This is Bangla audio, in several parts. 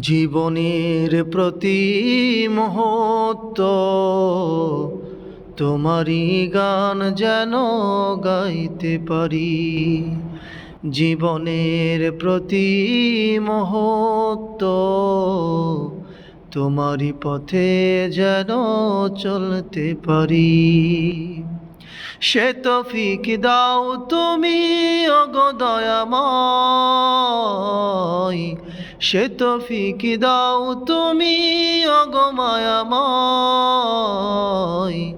জীবনের প্রতি মুহূর্ত, তোমারই গান যেন গাইতে পারি। জীবনের প্রতি মুহূর্ত, তোমারই পথে যেন চলতে পারি। সে তফিক দাও তুমি অগদয়াময় সে তো ফিকি দাও তুমি অগমায়াময়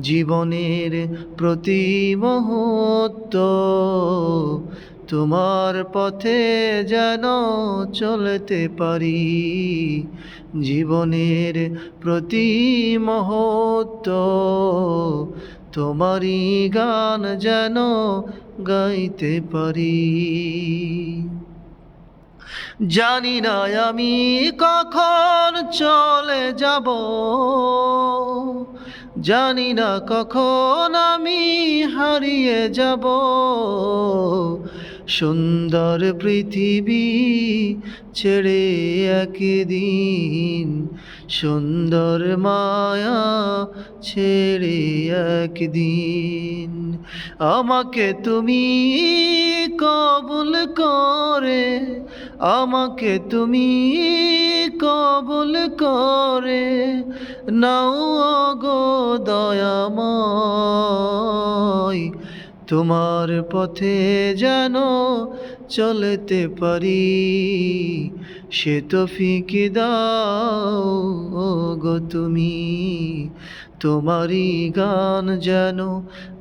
জীবনের প্রতি মুহূর্ত, তোমার পথে যেন চলতে পারি। জীবনের প্রতি মুহূর্ত, তোমারই গান যেন গাইতে পারি। জানি না আমি কখন চলে যাব। জানি না কখন আমি হারিয়ে যাব। সুন্দর পৃথিবী ছেড়ে একদিন সুন্দর মায়া ছেড়ে একদিন। আমাকে তুমি কবুল করে, আমাকে তুমি কবুল করে, নাও গো দয়াময়। তোমার পথে যেন চলতে পারি। সে তো ফিকে দাও গো তুমি। তোমারই গান যেন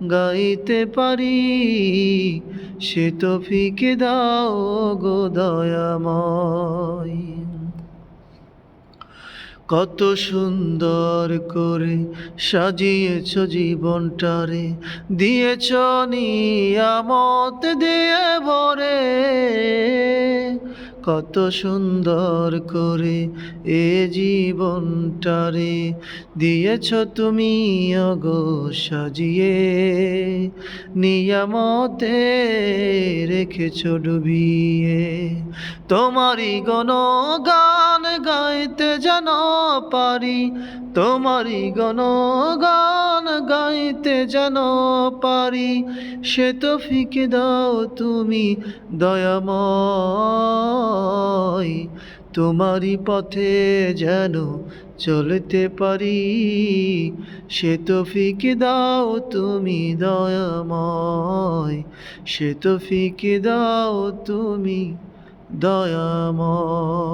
গাইতে পারি। সে তো ফিকে দাও গো দয়াময়। কত সুন্দর করে সাজিয়েছ জীবনটারে। দিয়েছ নিয়ামত দিয়ে ভরে। কত সুন্দর করে এ জীবনটারে দিয়েছ তুমি, অগো সাজিয়ে। নিয়ামতে রেখেছ ডুবিয়ে। তোমারই গণ গান গাইতে যেন পারি, তোমারই গণ গান গাইতে যেন পারি। সে তো ফিকে দাও তুমি দয়াময়, তোমারই পথে যেন চলতে পারি। সে তো ফিকে দাও তুমি দয়াময়, সে তো ফিকে দাও তুমি দয়াময়।